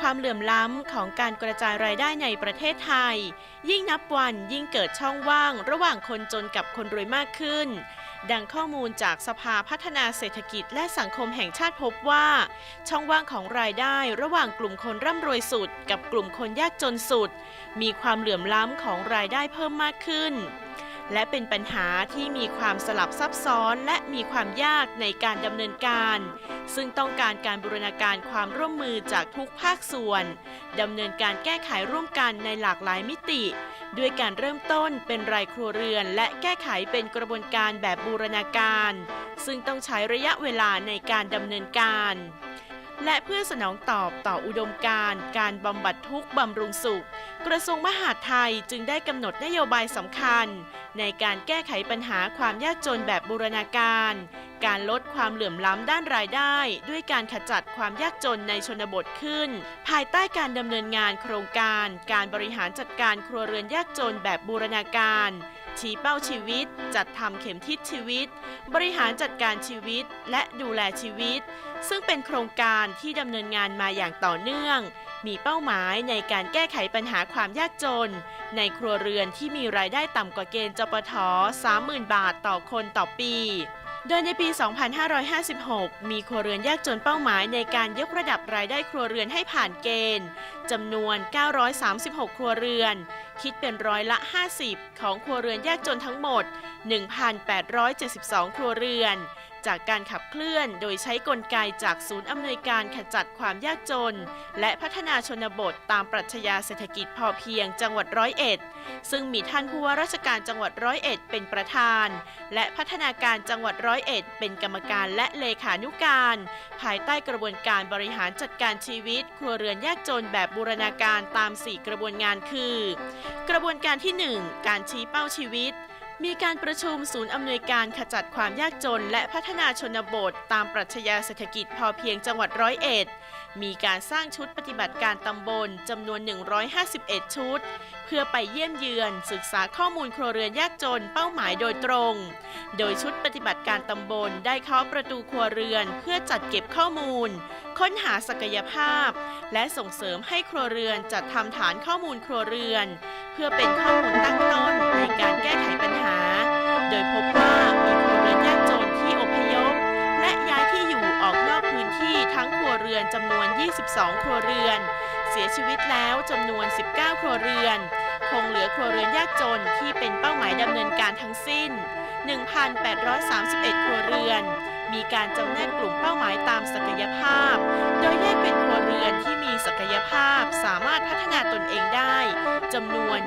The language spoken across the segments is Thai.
ความเหลื่อมล้ำของการกระจายรายได้ในประเทศไทย ยิ่งนับวันยิ่งเกิดช่องว่างระหว่างคนจนกับคนรวยมากขึ้น ดังข้อมูลจากสภาพัฒนาเศรษฐกิจและสังคมแห่งชาติพบว่า ช่องว่างของรายได้ระหว่างกลุ่มคนร่ำรวยสุด กับกลุ่มคนยากจนสุด มีความเหลื่อมล้ำของรายได้เพิ่มมากขึ้น และเป็นปัญหาที่มีความสลับซับซ้อนและมีความยากในการดำเนินการ ซึ่งต้องการการบูรณาการความร่วมมือจากทุกภาคส่วนดำเนินการแก้ไขร่วมกันในหลากหลายมิติ ด้วยการเริ่มต้นเป็นรายครัวเรือน และแก้ไขเป็นกระบวนการแบบบูรณาการ ซึ่งต้องใช้ระยะเวลาในการดำเนินการและเพื่อสนองตอบต่ออุดมการณ์การบำบัดทุกข์บำรุงสุข กระทรวงมหาดไทยจึงได้กำหนดนโยบายสำคัญ ในการแก้ไขปัญหาความยากจนแบบบูรณาการ การลดความเหลื่อมล้ำด้านรายได้ ด้วยการขจัดความยากจนในชนบทขึ้น ภายใต้การดำเนินงานโครงการ การบริหารจัดการครัวเรือนยากจนแบบบูรณาการชี้เป้าชีวิต จัดทำเข็มทิศชีวิต บริหารจัดการชีวิต และดูแลชีวิต ซึ่งเป็นโครงการที่ดำเนินงานมาอย่างต่อเนื่อง มีเป้าหมายในการแก้ไขปัญหาความยากจน ในครัวเรือนที่มีรายได้ต่ำกว่าเกณฑ์จปท30,000 บาทต่อคนต่อปี โดยในปี 2556 มีครัวเรือนยากจนเป้าหมายในการยกระดับรายได้ครัวเรือนให้ผ่านเกณฑ์จำนวน 936 ครัวเรือน คิดเป็นร้อยละ 50 ของครัวเรือนยากจนทั้งหมด 1,872 ครัวเรือน จากการขับเคลื่อนโดยใช้กลไกจากศูนย์อำนวยการขจัดความยากจน และพัฒนาชนบทตามปรัชญาเศรษฐกิจพอเพียงจังหวัดร้อยเอ็ด ซึ่งมีท่านผู้ว่าราชการจังหวัดร้อยเอ็ดเป็นประธาน และพัฒนาการจังหวัดร้อยเอ็ดเป็นกรรมการและเลขานุการ ภายใต้กระบวนการบริหารจัดการชีวิต ครัวเรือนยากจนแบบบูรณาการตาม 4 กระบวนงานคือ กระบวนการที่ 1 การชี้เป้าชีวิต มีการประชุมศูนย์อำนวยการขจัดความยากจน และพัฒนาชนบท ตามปรัชญาเศรษฐกิจพอเพียงจังหวัดร้อยเอ็ด มีการสร้างชุดปฏิบัติการตำบลจำนวน 151 ชุด เพื่อไปเยี่ยมเยือน ศึกษาข้อมูลครัวเรือนยากจนเป้าหมายโดยตรง โดยชุดปฏิบัติการตำบลได้เคาะประตูครัวเรือน เพื่อจัดเก็บข้อมูล ค้นหาศักยภาพ และส่งเสริมให้ครัวเรือนจัดทำฐานข้อมูลครัวเรือน เพื่อเป็นข้อมูลตั้งต้นในการแก้ไขปัญหา โดยพบว่ามีครัวเรือนยากจนที่อพยพ และย้ายที่อยู่ออกนอกพื้นที่ทั้งครัวเรือนจำนวน 22 ครัวเรือน เสียชีวิตแล้วจำนวน 19 ครัวเรือน คงเหลือครัวเรือนยากจนที่เป็นเป้าหมายดำเนินการทั้งสิ้น 1,831 ครัวเรือน มีการจำแนกกลุ่มเป้าหมายตามศักยภาพ โดยแยกเป็นครัวเรือนที่มีศักยภาพสามารถพัฒนาตนเองได้จำนวน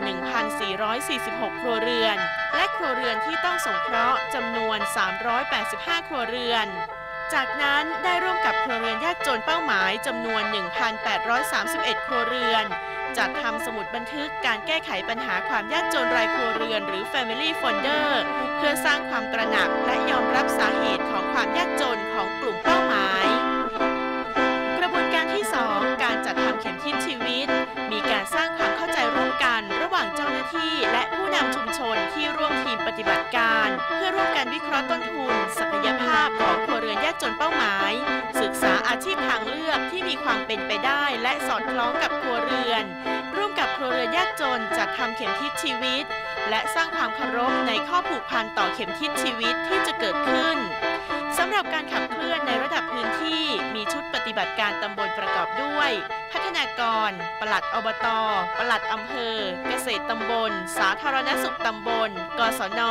1,446 ครัวเรือน และครัวเรือนที่ต้องสงเคราะห์จำนวน 385 ครัวเรือนจากนั้นได้ร่วมกับครัวเรือนยากจนเป้าหมายจำนวน 1,831 ครัวเรือน จัดทำสมุดบันทึกการแก้ไขปัญหาความยากจนรายครัวเรือนหรือ Family Folder เพื่อสร้างความตระหนักและยอมรับสาเหตุของความยากจนของกลุ่มเป้าหมาย กระบวนการที่ 2 การจัดทำเข็มทิศชีวิต มีการสร้างความเข้าใจร่วมกันระหว่างเจ้าหน้าที่ และผู้นำชุมชนที่ร่วมทีมปฏิบัติการ เพื่อร่วมกันวิเคราะห์ต้นทุน ศักยภาพของครัวเรือนยากจนเป้าหมาย ศึกษาอาชีพทางเลือกที่มีความเป็นไปได้ และสอดคล้องกับ นจนจัดทำเข็มทิศชีวิต และสร้างความเคารพในข้อผูกพันต่อเข็มทิศชีวิตที่จะเกิดขึ้นสำหรับการขับเคลื่อนในระดับพื้นที่มีชุดปฏิบัติการตำบลประกอบด้วย พัฒนากร ปลัดอบต ปลัดอำเภอ เกษตรตำบล สาธารณสุขตำบล กศน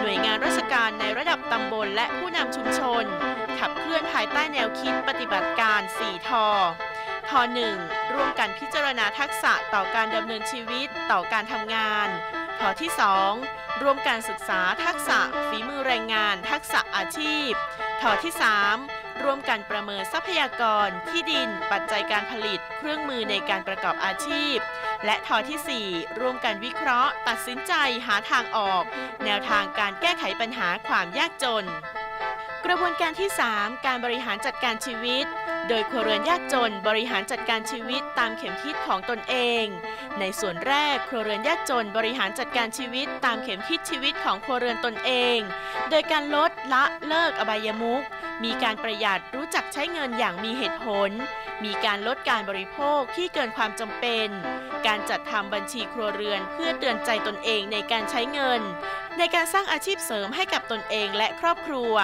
หน่วยงานราชการในระดับตำบลและผู้นำชุมชน ขับเคลื่อนภายใต้แนวคิดปฏิบัติการ4ทอ ทอ1 ร่วมกันพิจารณาทักษะต่อการดำเนินชีวิตต่อการทำงานทอที่ 2 ร่วมการศึกษาทักษะฝีมือแรงงาน ทักษะอาชีพทอที่ 3 ร่วมกันประเมินทรัพยากร ที่ดิน ปัจจัยการผลิต เครื่องมือในการประกอบอาชีพ และทอที่ 4 ร่วมกันวิเคราะห์ ตัดสินใจหาทางออก แนวทางการแก้ไขปัญหาความยากจน กระบวนการที่ 3 การบริหารจัดการชีวิต โดยครัวเรือนยากจนบริหารจัดการชีวิตตามเข็มทิศของตนเอง ในส่วนแรกครัวเรือนยากจนบริหารจัดการชีวิตตามเข็มทิศชีวิตของครัวเรือนตนเอง โดยการลดละเลิกอบายมุขมีการประหยัดรู้จักใช้เงินอย่างมีเหตุผล มีการลดการบริโภคที่เกินความจำเป็น การจัดทำบัญชีครัวเรือนเพื่อเตือนใจตนเองในการใช้เงิน ในการสร้างอาชีพเสริมให้กับตนเองและครอบครัว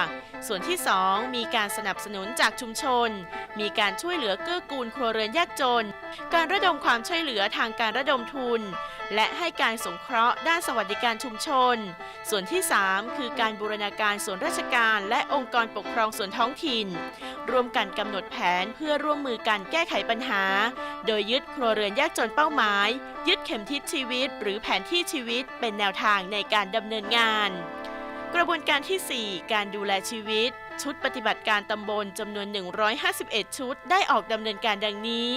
ส่วนที่ 2 มีการสนับสนุนจากชุมชน มีการช่วยเหลือเกื้อกูลครัวเรือนยากจน การระดมความช่วยเหลือทางการระดมทุนและให้การสงเคราะห์ด้านสวัสดิการชุมชน ส่วนที่ 3 คือการบูรณาการส่วนราชการและองค์กรปกครองส่วนท้องถิ่น ร่วมกันกำหนดแผนเพื่อร่วมมือกันแก้ไขปัญหา โดยยึดครัวเรือนยากจนเป้าหมาย ยึดเข็มทิศชีวิต หรือแผนที่ชีวิตเป็นแนวทางในการดำเนินงาน กระบวนการทีสี่4 การดูแลชีวิต ชุดปฏิบัติการตำบลจำนวน 151 ชุด ได้ออกดำเนินการดังนี้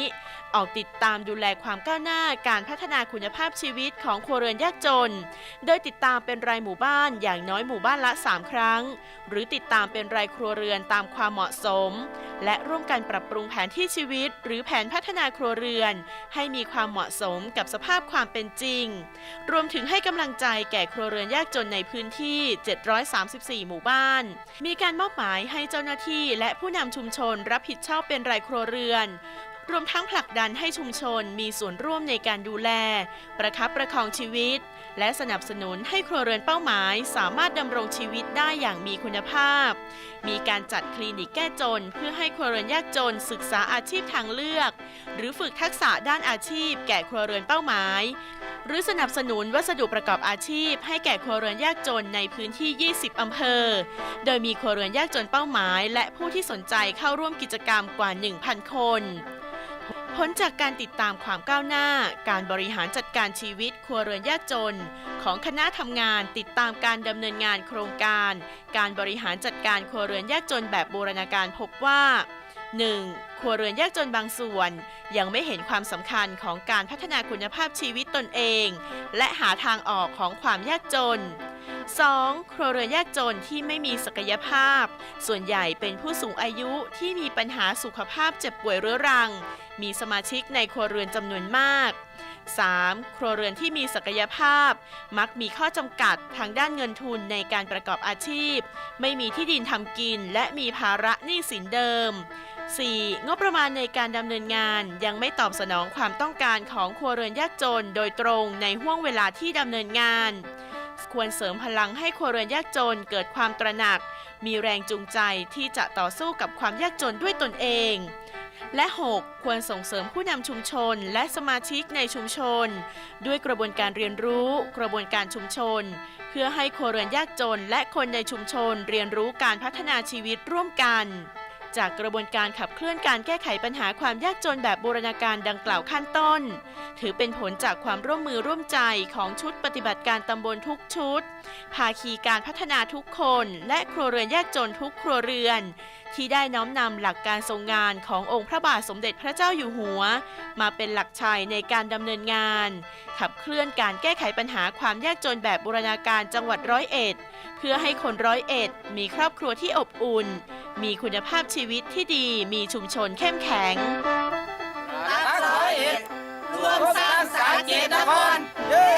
ออกติดตามดูแลความก้าวหน้าการพัฒนาคุณภาพชีวิตของครัวเรือนยากจน โดยติดตามเป็นรายหมู่บ้านอย่างน้อยหมู่บ้านละ 3 ครั้ง หรือติดตามเป็นรายครัวเรือนตามความเหมาะสม และร่วมกันปรับปรุงแผนที่ชีวิต หรือแผนพัฒนาครัวเรือน ให้มีความเหมาะสมกับสภาพความเป็นจริง รวมถึงให้กำลังใจแก่ครัวเรือนยากจนในพื้นที่ 734 หมู่บ้าน มีการมอบหมายให้เจ้าหน้าที่และผู้นำชุมชนรับผิดชอบเป็นรายครัวเรือน รวมทั้งผลักดันให้ชุมชนมีส่วนร่วมในการดูแล ประคับประคองชีวิต และสนับสนุนให้ครัวเรือนเป้าหมาย สามารถดำรงชีวิตได้อย่างมีคุณภาพ มีการจัดคลินิกแก้จน เพื่อให้ครัวเรือนยากจนศึกษาอาชีพทางเลือก หรือฝึกทักษะด้านอาชีพ แก่ครัวเรือนเป้าหมาย หรือสนับสนุนวัสดุประกอบอาชีพ ให้แก่ครัวเรือนยากจนในพื้นที่ 20 อำเภอ โดยมีครัวเรือนยากจนเป้าหมาย และผู้ที่สนใจเข้าร่วมกิจกรรมกว่า 1,000 คน ผลจากการติดตามความก้าวหน้า การบริหารจัดการชีวิตครัวเรือนยากจน ของคณะทำงานติดตามการดำเนินงานโครงการ การบริหารจัดการครัวเรือนยากจนแบบบูรณาการพบว่า 1. ครัวเรือนยากจนบางส่วน ยังไม่เห็นความสำคัญของการพัฒนาคุณภาพชีวิตตนเอง และหาทางออกของความยากจน 2. ครัวเรือนยากจนที่ไม่มีศักยภาพ ส่วนใหญ่เป็นผู้สูงอายุที่มีปัญหาสุขภาพเจ็บป่วยเรื้อรัง มีสมาชิกในครัวเรือนจำนวนมาก 3. ครัวเรือนที่มีศักยภาพ มักมีข้อจำกัดทางด้านเงินทุนในการประกอบอาชีพ ไม่มีที่ดินทำกิน และมีภาระหนี้สินเดิม 4. งบประมาณในการดำเนินงานยังไม่ตอบสนองความต้องการของครัวเรือนยากจนโดยตรงในห่วงเวลาที่ดำเนินงาน ควรเสริมพลังให้ครัวเรือนยากจนเกิดความตระหนัก มีแรงจูงใจที่จะต่อสู้กับความยากจนด้วยตนเอง และ 6. ควรส่งเสริมผู้นำชุมชนและสมาชิกในชุมชน ด้วยกระบวนการเรียนรู้ กระบวนการชุมชน เพื่อให้ครัวเรือนยากจนและคนในชุมชนเรียนรู้การพัฒนาชีวิตร่วมกัน จากกระบวนการขับเคลื่อนการแก้ไขปัญหาความยากจนแบบบูรณาการดังกล่าวขั้นต้น ถือเป็นผลจากความร่วมมือร่วมใจของชุดปฏิบัติการตำบลทุกชุด ภาคีการพัฒนาทุกคน และครัวเรือนยากจนทุกครัวเรือน ที่ได้น้อมนำหลักการทรงงานขององค์พระบาทสมเด็จพระเจ้าอยู่หัว มาเป็นหลักชัยในการดำเนินงาน ขับเคลื่อนการแก้ไขปัญหาความยากจนแบบบูรณาการจังหวัดร้อยเอ็ดเพื่อให้คนร้อยเอ็ดมีครอบครัวที่อบอุ่น มีคุณภาพชีวิตที่ดีมีชุมชนเข้มแข็งรักร้อยเอ็ดร่วมสร้างสาเกตนครเย้